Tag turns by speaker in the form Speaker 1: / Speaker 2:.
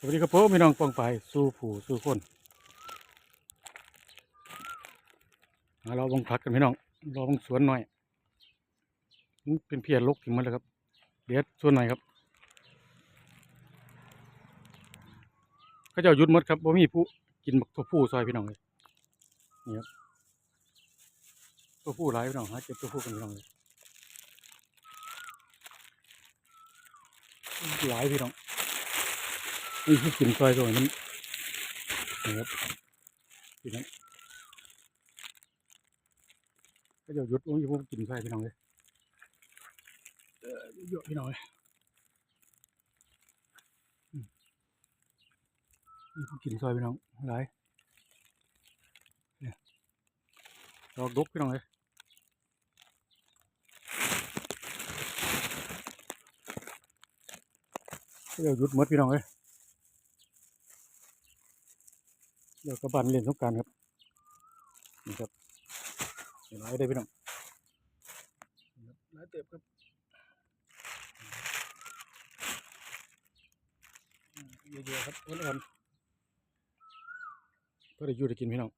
Speaker 1: สวัสดีครับผมพี่น้องปองไปสู้ผู้สู้คนมาเราบังพักกันพี่น้องเรอบังสวนหน่อยเป็นเพียรลกถึงมันแล้วครับ เดี๋ยวสวนหน่อยครับเขาจะยุดมดครับบ่มีผู้กินบักตัวผู้ซอยพี่น้องเลยนี่ครับตัวผู้หลายพี่น้องหาเก็บตัวผู้กันพี่น้องเลยหลายพี่น้อง นี่คือกินซอยตัวนั้นนะครับกินนั้นก็จะหยุดโอ้ยพวกกินซอยพี่น้องเลยเออเยอะพี่น้องเลยอืมนี่พวกกินซอยพี่น้องหลายเนี่ยดอกดกพี่น้องเลยก็จะหยุดหมดพี่น้องเลย เดี๋ยวกระบันเล่นสงกการครับนี่ครับเห็นไรได้พี่น้องนี่ครับหลายเติบครับเยอะๆครับอ้วนๆก็ได้อยู่ได้กินพี่น้อง